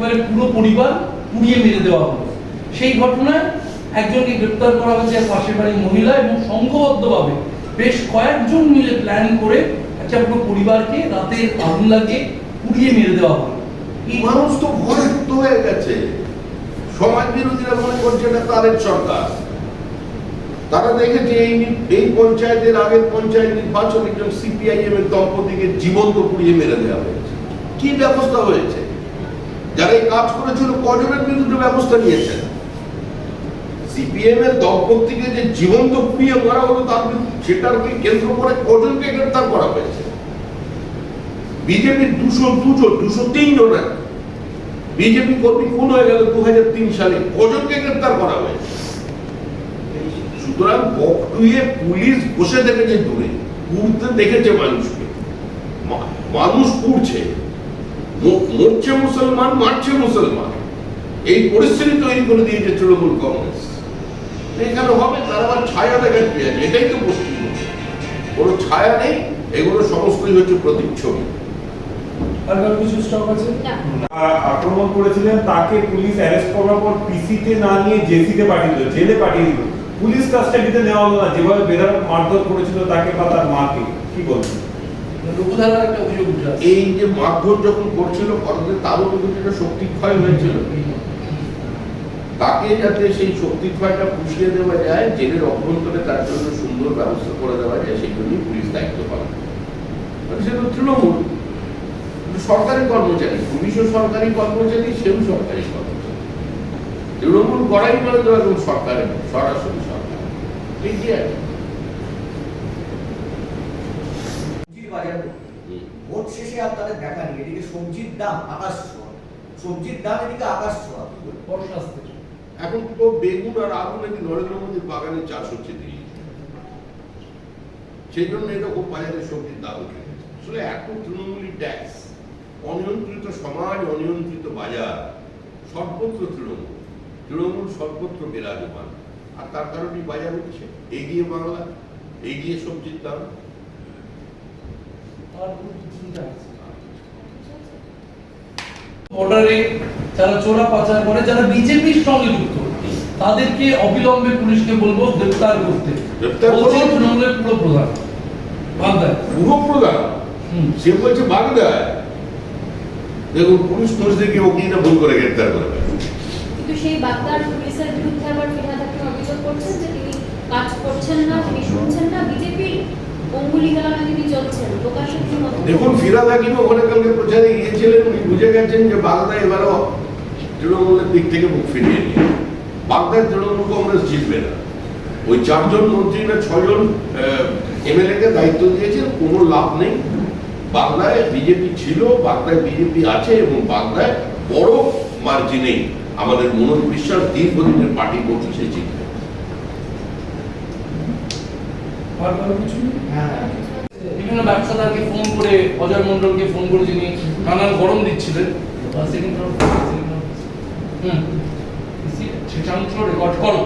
একেবারে পুরো পরিবার পুড়িয়ে মেরে দেওয়া হলো। সেই ঘটনায় একজনকে গ্রেপ্তার করা হয়েছে পাশের বাড়ির মহিলা এবং সংঘবদ্ধভাবে বেশ কয়েকজন মিলে প্ল্যান করে একটা পুরো পরিবারকে রাতে আগুন লাগিয়ে পুড়িয়ে মেরে দেওয়া হলো। মানুষ তো ভয়ভীত হয়ে গেছে। সমাজ বিরোধীরা মনে করছে তাদের সরকার। তারা দেখেছে এই এই পঞ্চায়েতের আগের পঞ্চায়েত নির্বাচন একজন সিপিআইএম এর দম্পতিকে জীবন্ত পুড়িয়ে মেরে দেওয়া হয়েছে। কি ব্যবস্থা হয়েছে? যারা এই কাজ করেছিল ব্যবস্থা সিপিএম এর যে জীবন্ত হলো তার সেটাকে কেন্দ্র করে কজনকে গ্রেপ্তার করা হয়েছে। বিজেপির দুশো দুজন দুশো তিন বিজেপি কর্মী হয়ে গেল দুহাজার তিন সালে, কজনকে গ্রেপ্তার করা হয়েছে? সুতরাং বকটুয়ে পুলিশ বসে থেকেছে দূরে পুড়তে দেখেছে মানুষকে। মানুষ পুড়ছে মরছে মুসলমান মারছে মুসলমান। এই পরিস্থিতি তৈরি করে দিয়েছে তৃণমূল কংগ্রেস। এখানে হবে তার আবার ছায়া দেখার কি আছে এটাই তো পশ্চিমবঙ্গ। কোনো ছায়া নেই এগুলো সমস্তই হচ্ছে প্রতিচ্ছবি। আর কারও কিছু স্টক আছে? না। আ- আক্রমণ করেছিলেন তাকে পুলিশ অ্যারেস্ট করার পর পিসিতে না নিয়ে জেসিতে পাঠিয়ে দিল জেলে পাঠিয়ে দিল। পুলিশ কাস্টাডিতে নেওয়া হলো না যেভাবে বেদার মারধর করেছিল তাকে বা তার মাকে কি বলবেন? এই যে মারধর যখন করছিল কতদিন তারও কিন্তু একটা শক্তি ক্ষয় হয়েছিল। তাকে যাতে সেই শক্তি ক্ষয়টা পুষিয়ে দেওয়া যায়, জেলের অভ্যন্তরে তার জন্য সুন্দর ব্যবস্থা করে দেওয়া যায়, সেই জন্যই পুলিশ দায়িত্ব পালন মানে সে তো তৃণমূল। সরকারি কর্মচারী, পুলিশও সরকারি কর্মচারী, সেও সরকারি কর্মচারী। তৃণমূল করাই তো একদম সরকারের সরাসরি সরকার। ঠিক আছে ভোট শেষে আর তাদের দেখা নেই। এদিকে সবজির দাম আকাশ ছোঁয়া। সবজির দাম এদিকে আকাশ ছোঁয়া। কি বলব? বর্ষা আসতে এখন তো বেগুন আর আলু নাকি নরেন্দ্র মোদীর বাগানে চাষ হচ্ছে দিল্লি। সেই জন্য এরকম বাজারে সবজির দাম উঠে আসলে এত তৃণমূলী ট্যাক্স অনিয়ন্ত্রিত সমাজ অনিয়ন্ত্রিত বাজার সর্বত্র তৃণমূল। তৃণমূল সর্বত্র বিরাজমান আর তার কারণে বাজার উঠছে। এগিয়ে বাংলা এগিয়ে সবজির দাম আর কোনো চিন্তা আছে বর্ডারে যারা চোরা পাচার করে যারা বিজেপির সঙ্গে যুক্ত তাদেরকে অবিলম্বে পুলিশকে বলব গ্রেপ্তার করতে। গ্রেপ্তার তৃণমূলের পুরো প্রধান। বাগদায়। পুরো প্রধান? সে বলছে বাগদায়? দেখুন পুলিশ খোঁজ দেখে ওকে না ভুল করে গ্রেপ্তার করে কিন্তু সেই বাগদার পুলিশের বিরুদ্ধে আবার ফিরহাদ হাকিম অভিযোগ করছেন যে তিনি কাজ করছেন না তিনি শুনছেন না বিজেপির দেখুন ফিরাদ হাকিম ওখানে কালকে প্রচারে গিয়েছিলেন উনি বুঝে গেছেন যে বাগদা এবারও তৃণমূলের দিক থেকে মুখ ফিরিয়ে নিয়ে বাগদায় তৃণমূল কংগ্রেস জিতবে না। ওই চারজন মন্ত্রী না ছজন এমএলএ কে দায়িত্ব দিয়েছেন কোনো লাভ নেই। বাগদায় বিজেপি ছিল বাগদায় বিজেপি আছে এবং বাগদায় বড় মার্জিনেই আমাদের মনোজ বিশ্বাস দীর্ঘদিনের পার্টি করছে সে জিতবে আর কারও কিছু নেই? হ্যাঁ বিভিন্ন ব্যবসাদারকে ফোন করে অজয় মন্ডলকে ফোন করে যিনি নানান গরম দিচ্ছিলেন। সেটাংশ রেকর্ড করো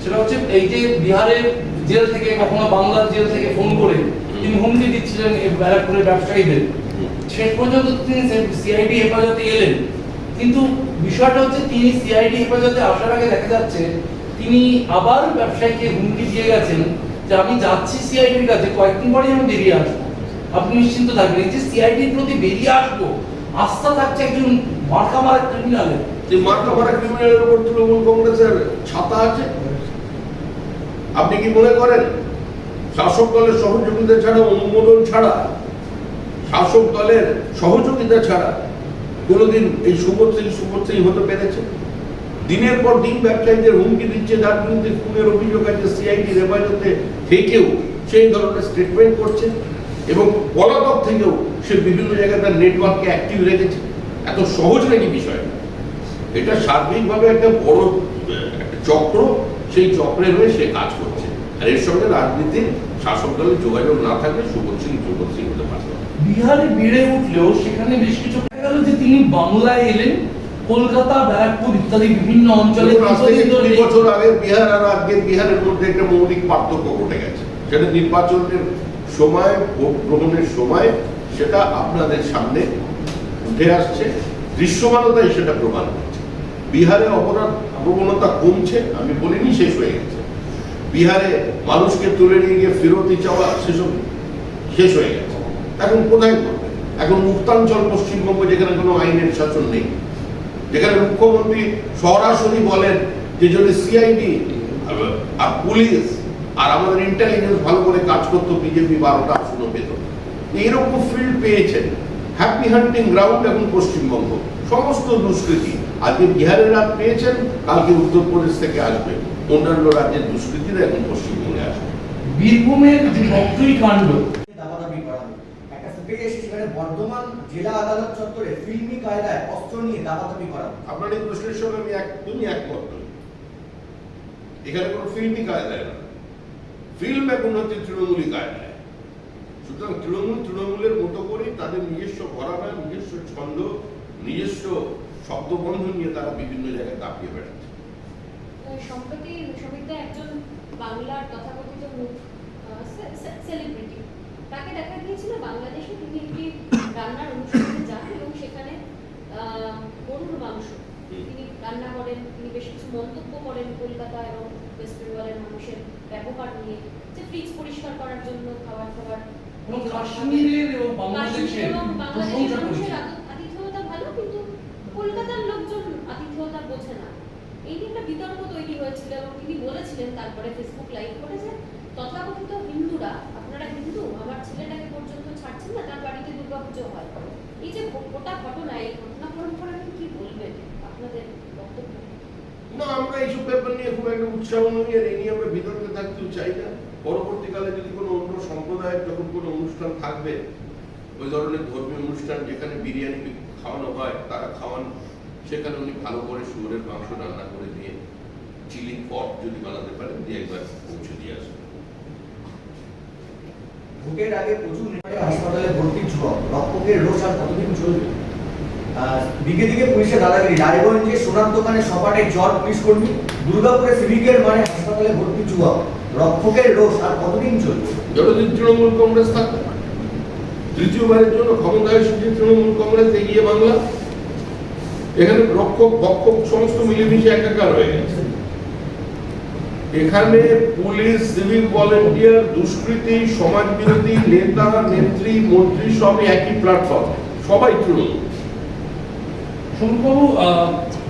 সেটা হচ্ছে এই যে বিহারের জেল থেকে কখনো বাংলার জেল থেকে ফোন করে তিনি হুমকি দিচ্ছিলেন এই ব্যারাকপুরের ব্যবসায়ীদের। শেষ পর্যন্ত তিনি সিআইডি হেফাজতে এলেন। কিন্তু বিষয়টা হচ্ছে তিনি সিআইডি হেফাজতে আসার আগে দেখা যাচ্ছে তিনি আবার ব্যবসায়ীকে হুমকি দিয়ে গেছেন যে আমি যাচ্ছি সিআইডির কাছে, কয়েকদিন পরে আমি বেরিয়ে আসব। আপনি নিশ্চিন্ত থাকবেন, এই যে সিআইডির প্রতি বেরিয়ে আসব, আস্থা থাকছে একজন মার্কা মারা ক্রিমিনালের। যে মার্কা মারা ক্রিমিনালের উপর তৃণমূল কংগ্রেসের ছাতা আছে? আপনি কি মনে করেন, শাসক দলের সহযোগিতা ছাড়া, অনুমোদন ছাড়া, শাসক দলের সহযোগিতা ছাড়া কোনোদিন এই সুভদ্রী সুভদ্রী হতে পেরেছে? দিনের পর দিন ব্যবসায়ীদের হুমকি দিচ্ছে, যার বিরুদ্ধে খুনের অভিযোগ আছে সিআইডি হেফাজতে থেকেও সেই ধরনের স্টেটমেন্ট করছে এবং পলাতক থেকেও সে বিভিন্ন জায়গায় তার নেটওয়ার্ককে অ্যাক্টিভ রেখেছে। এত সহজ নাকি বিষয়টা এটা সার্বিকভাবে একটা বড় চক্র, সেই চক্রের হয়ে সে কাজ করছে। আর এর সঙ্গে রাজনীতির শাসক দলের যোগাযোগ না থাকলে সুবোধ সিং সুবোধ সিং হতে পারত বিহারে বেড়ে উঠলেও সেখানে বেশ কিছু দেখা গেল যে তিনি বাংলায় এলেন। কলকাতা ব্যারাকপুর ইত্যাদি বিভিন্ন অঞ্চলে বছর আগের বিহার আর আজকের বিহারের মধ্যে একটা মৌলিক পার্থক্য ঘটে গেছে। সেটা নির্বাচনের সময় ভোট গ্রহণের সময় সেটা আপনাদের সামনে উঠে আসছে। দৃশ্যমানতাই সেটা প্রমাণ করছে। বিহারে অপরাধ প্রবণতা কমছে আমি বলিনি শেষ হয়ে গেছে। বিহারে মানুষকে তুলে নিয়ে গিয়ে ফেরতি চাওয়া সেসব শেষ হয়ে গেছে। এখন কোথায় করবে? এখন মুক্তাঞ্চল পশ্চিমবঙ্গ যেখানে কোনো আইনের শাসন নেই। যেখানে মুখ্যমন্ত্রী সরাসরি বলেন যে যদি সিআইডি আর পুলিশ, আর আমাদের ইন্টেলিজেন্স ভালো করে কাজ করতো বিজেপি বারোটা আসনও পেত। এইরকম ফিল্ড পেয়েছেন। হ্যাপি হান্টিং গ্রাউন্ড এখন পশ্চিমবঙ্গ, সমস্ত দুষ্কৃতি। আজকে বিহারের রাত পেয়েছেন, কালকে উত্তরপ্রদেশ থেকে আসবে। অন্যান্য রাজ্যের দুষ্কৃতিরা এখন পশ্চিমবঙ্গে আসবে। বীরভূমের যে বক্তই কাণ্ড একটা এসে সেখানে বর্ধমান জেলা আদালত চত্বরে ফিল্মি কায়দায় অস্ত্র নিয়ে দাবাদাবি করা। আপনার এই প্রশ্নের সঙ্গে আমি একদমই একমত এখানে কোনো ফিল্মই কায়দায় না। ফিল্ম এখন হচ্ছে তৃণমূলী কায়দায়। সুতরাং তৃণমূল তৃণমূলের মতো করেই তাদের নিজস্ব ঘরানা নিজস্ব ছন্দ নিজস্ব শব্দবন্ধ নিয়ে তারা বিভিন্ন জায়গায় কাঁপিয়ে বেড়াচ্ছে। সম্প্রতি একজন বাংলার তথাকথিত মুখ তাকে দেখা গিয়েছিল বাংলাদেশে তিনি একটি রান্নার অনুষ্ঠানে যান এবং সেখানে গরুর মাংস। তিনি রান্না করেন তিনি বেশ কিছু মন্তব্য করেন কলকাতা এবং ওয়েস্ট বেঙ্গলের মানুষের ব্যবহার নিয়ে। যে ফ্রিজ পরিষ্কার করার জন্য খাবার খাবার কাশ্মীরের এবং বাংলাদেশের কাশ্মীর এবং বাংলাদেশের প্রশংসা মানুষের করেছে ভালো কিন্তু কলকাতার লোকজন আতিথেয়তা বোঝে না। এই নিয়ে একটা বিতর্ক তৈরি হয়েছিল এবং তিনি বলেছিলেন তারপরে ফেসবুক লাইভ করে যে তথাকথিত হিন্দুরা আপনারা হিন্দু আমার ছেলেটাকে পর্যন্ত ছাড়ছেন না, তার বাড়িতে দুর্গাপুজো হয়। এই যে গোটা ঘটনা, এই ঘটনা পরম্পরা কি বলবেন আপনাদের বক্তব্য? না, আমরা এইসব ব্যাপার নিয়ে খুব একটা উৎসাহ আর এই নিয়ে আমরা বিতর্কে থাকতেও চাই না। পরবর্তীকালে যদি কোনো অন্য সম্প্রদায়ের যখন কোনো অনুষ্ঠান থাকবে, ওই ধরনের ধর্মীয় অনুষ্ঠান যেখানে বিরিয়ানি খাওয়ানো হয়, তারা খাওয়ান, সেখানে উনি ভালো করে শুয়োরের মাংস রান্না করে দিয়ে, চিলি পট যদি বানাতে পারেন, দিয়ে একবার পৌঁছে দিয়ে আসবেন ভোটের আগে প্রচুর হাসপাতালে ভর্তির ঝড় রক্ষকের রোষ আর কতদিন চলবে? দিকে দিকে পুলিশের দাদাগিরি রায়গঞ্জে সোনার দোকানে সপাটে জ্বর পুলিশ কর্মী, দুর্গাপুরে সিভিকের মানে হাসপাতালে ভর্তি যুবক রক্ষকের রোষ আর কতদিন চলবে? যতদিন তৃণমূল কংগ্রেস থাকবে। তৃতীয়বারের জন্য ক্ষমতায় এসেছে তৃণমূল কংগ্রেস, এগিয়ে বাংলা। এখানে রক্ষক, ভক্ষক, সমস্ত মিলেমিশে একাকার হয়ে গেছে। এখানে পুলিশ, সিভিল ভলেন্টিয়ার, দুষ্কৃতী সমাজ বিরোধী নেতা, নেত্রী, মন্ত্রী সব একই প্ল্যাটফর্ম সবাই তৃণমূল।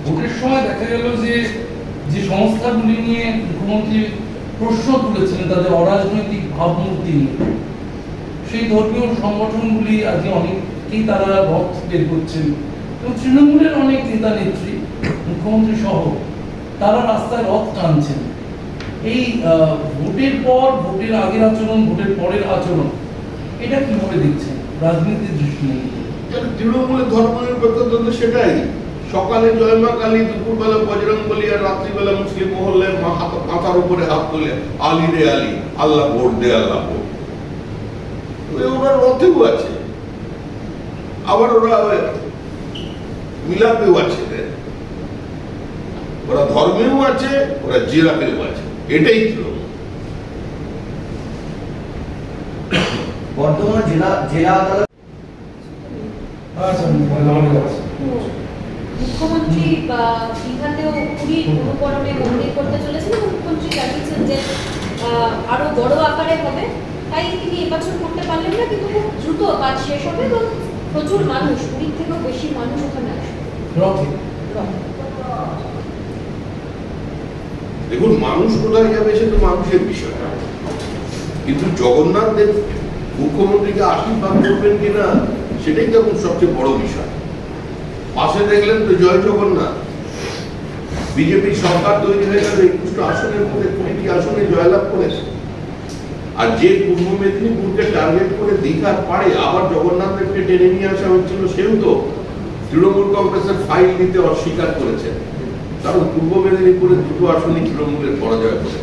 ভোটের সময় দেখা গেল যে যে সংস্থাগুলি নিয়ে মুখ্যমন্ত্রী প্রশ্ন তুলেছিলেন, তাদের অরাজনৈতিক ভাবমূর্তি সেই ধর্মীয় সংগঠনগুলি আজকে অনেকেই তারা রথ বের করছেন। এবং তৃণমূলের অনেক নেতা, নেত্রী, মুখ্যমন্ত্রী সহ, তারা রাস্তায় রথ টানছেন। এই ভোটের পর ভোটের আগের আচরণ, ভোটের পরের আচরণ, এটা কীভাবে দেখছেন? রাজনীতির দৃষ্টি তৃণমূলের ধর্মনিরপেক্ষতা তো সেটাই। সকালে জয় মা কালী, দুপুরবেলা বজরং বলি আর রাত্রিবেলা মুসলিম মহল্লায় মাথার উপরে হাত তুলে, আলী রে আলী, আল্লাহ ভোট দে, আল্লাহ ভোট। ওরা রথেও আছে। আবার ওরা মিলাপেও আছে। ওরা ধর্মেও আছে, ওরা জিরাপেও আছে। এটাই বর্ধমান জেলা জেলা আদালত আচ্ছা মুখ্যমন্ত্রী দীঘাতেও পুরীর অনুকরণে মন্দির করতে চলেছেন এবং মুখ্যমন্ত্রী জানিয়েছেন যে আহ, আরও বড় আকারে হবে। তাই তিনি এবছর করতে পারলেন না কিন্তু খুব দ্রুত কাজ শেষ হবে এবং প্রচুর মানুষ থেকেও বেশি মানুষ ওখানে আসবে। রথে দেখুন, মানুষ কোথায় যাবে সে তো মানুষের বিষয়। কিন্তু জগন্নাথ দেব মুখ্যমন্ত্রীকে আশীর্বাদ করবেন কিনা, সেটাই তো এখন সবচেয়ে বড় বিষয়। পাশে দেখলেন তো জয় জগন্নাথ। বিজেপি সরকার তৈরি হয়ে গেল একুশটা আসনের মধ্যে, কুড়িটি আসনে জয়লাভ করেছে। আর যে পূর্ব মেদিনীপুরকে টার্গেট করে দীঘার পাড়ে আবার জগন্নাথ দেবকে টেনে নিয়ে আসা হচ্ছিল, সেও তো তৃণমূল কংগ্রেসের ফাইল নিতে অস্বীকার করেছে। কারণ পূর্ব মেদিনীপুরে দুটো আসনই তৃণমূলের পরাজয় করেছে।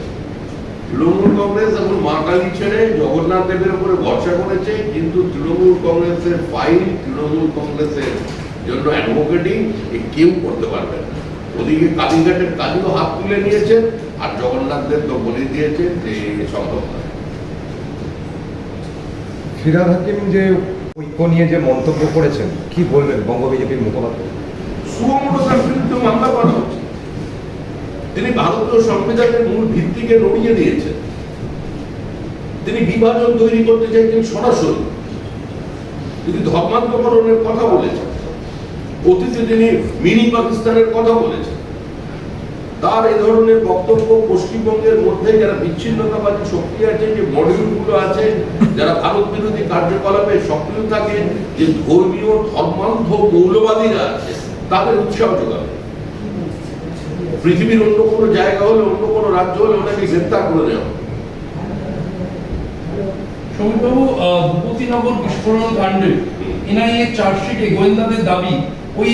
তৃণমূল কংগ্রেস এখন মা কালী ছেড়ে জগন্নাথ দেবের উপরে ভরসা করেছে কিন্তু তৃণমূল কংগ্রেসের ফাইল তৃণমূল কংগ্রেসের জন্য অ্যাডভোকেটিং কেউ করতে পারবে না। ওদিকে কালীঘাটের কালীও হাত তুলে নিয়েছে আর জগন্নাথ দেব তো বলে দিয়েছে যে সম্ভব না ফিরাদ হাকিম যে ঐক্য নিয়ে যে মন্তব্য করেছেন কি বলবেন বঙ্গ বিজেপির মুখপাত্র? বিরুদ্ধে মামলা করা তিনি ভারতীয় সংবিধানের মূল ভিত্তিকে নড়িয়ে দিয়েছেন। তিনি বিভাজন তৈরি করতে চাইছেন সরাসরি। তিনি ধর্মান্তকরণের কথা বলেছেন। অতীতে তিনি মিনি পাকিস্তানের কথা বলেছেন। তার এ ধরনের বক্তব্য পশ্চিমবঙ্গের মধ্যে যারা বিচ্ছিন্নতাবাদী শক্তি আছে, যে মডিউলগুলো আছে, যারা ভারত বিরোধী কার্যকলাপে সক্রিয় থাকে, যে ধর্মীয়, ধর্মান্ধ, মৌলবাদীরা আছে, তাদের উৎসাহ যোগাবে। পৃথিবীর অন্য কোনো জায়গা হলে, অন্য কোনো রাজ্য হলে ওনাকে গ্রেপ্তার করে হবে। সৌমিকবাবু ভূপতিনগর বিস্ফোরণ কাণ্ডে এনআইএ চার্জশিটে গোয়েন্দাদের দাবি, ওই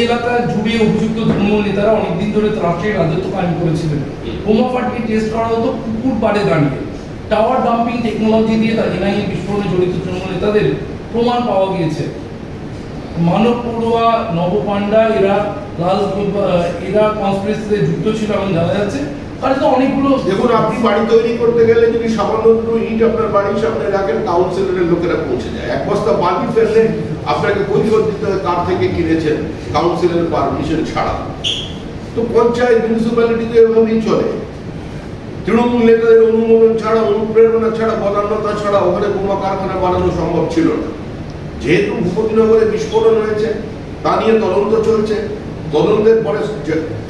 জুড়ে অভিযুক্ত নেতারা অনেকদিন ধরে ত্রাসের রাজত্ব কায়েম করেছিলেন। বোমা ফাটিয়ে টেস্ট করা হতো পুকুর পাড়ে দাঁড়িয়ে। টাওয়ার ডাম্পিং টেকনোলজি দিয়ে তার এনআইএ বিস্ফোরণে জড়িত নেতাদের প্রমাণ পাওয়া গিয়েছে। মানব এরা কনস্পিরেসিতে যুক্ত ছিল জানা যাচ্ছে আর তো অনেকগুলো দেখুন, আপনি বাড়ি তৈরি করতে গেলে যদি সামান্য ইট আপনার বাড়ির সামনে রাখেন কাউন্সিলরের লোকেরা পৌঁছে যায়। এক বস্তা বালি ফেললে আপনাকে কৈফত দিতে হয় কার থেকে কিনেছেন কাউন্সিলের পারমিশন ছাড়া। তো পঞ্চায়েত মিউনিসিপ্যালিটিতে এভাবেই চলে। তৃণমূল নেতাদের অনুমোদন ছাড়া, অনুপ্রেরণা ছাড়া, বদান্যতা ছাড়া ওখানে বোমা কারখানা বানানো সম্ভব ছিল না। যেহেতু ভূপতিনগরে বিস্ফোরণ হয়েছে, তা নিয়ে তদন্ত চলছে। তদন্তের পরে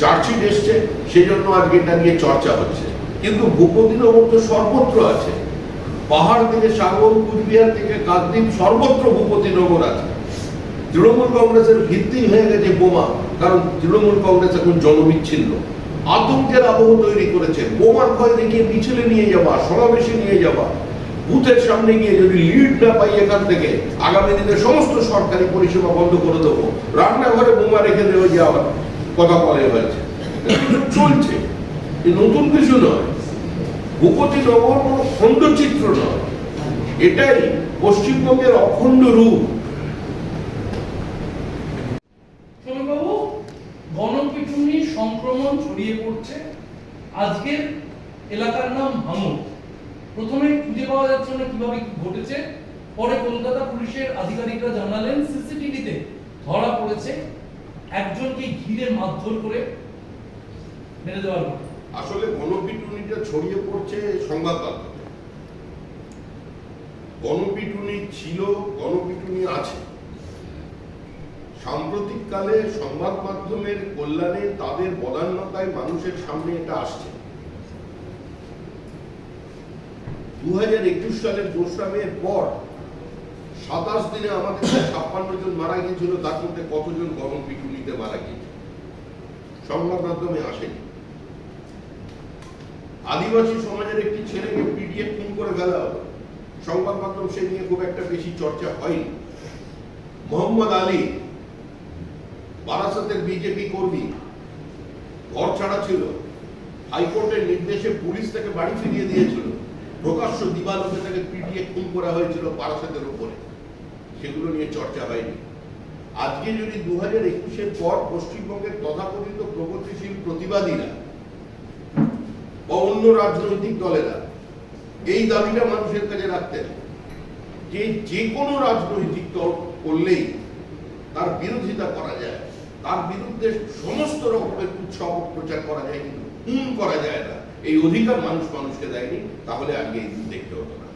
চার্জশিট এসছে সেই জন্য আজকে এটা নিয়ে চর্চা হচ্ছে। কিন্তু ভূপতিনগর তো সর্বত্র আছে। পাহাড় থেকে সাগর, কুচবিহার থেকে কাকদ্বীপ, সর্বত্র ভূপতিনগর আছে। তৃণমূল কংগ্রেসের ভিত্তি হয়ে গেছে বোমা, কারণ তৃণমূল কংগ্রেস এখন জনবিচ্ছিন্ন আতঙ্কের আবহ তৈরি করেছে। বোমার ভয় দেখিয়ে মিছিলে নিয়ে যাওয়া, সমাবেশে নিয়ে যাওয়া বুথের সামনে গিয়ে যদি লিড না পাই এখান থেকে, আগামী দিনে সমস্ত সরকারি পরিষেবা বন্ধ করে দেবো। রান্নাঘরে বোমা রেখে দেওয়া যাওয়ার কথা বলে হয়েছে। চলছে। নতুন কিছু নয়। ভূপতি নগর কোনো খণ্ডচিত্র নয়। এটাই পশ্চিমবঙ্গের অখণ্ড রূপ। সংক্রমণ ছড়িয়ে পড়ছে। আজকের এলাকার নাম ভাঙর প্রথমে খুঁজে পাওয়া যাচ্ছে না কীভাবে ঘটেছে। পরে কলকাতা পুলিশের আধিকারিকরা জানালেন, সিসিটিভিতে ধরা পড়েছে একজনকে ঘিরে মারধর করে মেরে দেওয়ার আসলে গণপিটুনিটা ছড়িয়ে পড়ছে সংবাদ মাধ্যমে গণপিটুনি ছিল, গণপিটুনি আছে। সাম্প্রতিককালে সংবাদ মাধ্যমের কল্যাণে তাদের বদান্যতায় মানুষের সামনে এটা আসছে। দু হাজার একুশ সালের দোসরা মেয়ের পর সাতাশ দিনে আমাদের ছাপ্পান্ন জন মারা গিয়েছিল, তার মধ্যে কতজন গণপিটুনিতে মারা গিয়েছে? সংবাদ মাধ্যমে আসেনি। আদিবাসী সমাজের একটি ছেলেকে পিটিয়ে খুন করে ফেলা হলো। সংবাদ মাধ্যম সে নিয়ে খুব একটা বেশি চর্চা হয়নি। মোহাম্মদ আলী, বারাসাতের বিজেপি কর্মী, ঘর ছাড়া ছিল। হাইকোর্টের নির্দেশে পুলিশ তাকে বাড়ি ফিরিয়ে দিয়েছিল। প্রকাশ্য দিবালোকে তাকে পিটিয়ে খুন করা হয়েছিল বারাসাতের উপরে। সেগুলো নিয়ে চর্চা হয়নি। আজকে যদি দু হাজার একুশের পর পশ্চিমবঙ্গের তথাকথিত প্রগতিশীল প্রতিবাদীরা বা অন্য রাজনৈতিক দলেরা এই দাবিটা মানুষের কাছে রাখতেন যে যে কোনো রাজনৈতিক দল করলেই তার বিরোধিতা করা যায়, তার বিরুদ্ধে সমস্ত রকমের উৎসব প্রচার করা যায় কিন্তু খুন করা যায় না। এই অধিকার মানুষ মানুষকে দেয়নি তাহলে আজকে এই দিন দেখতে হতো না।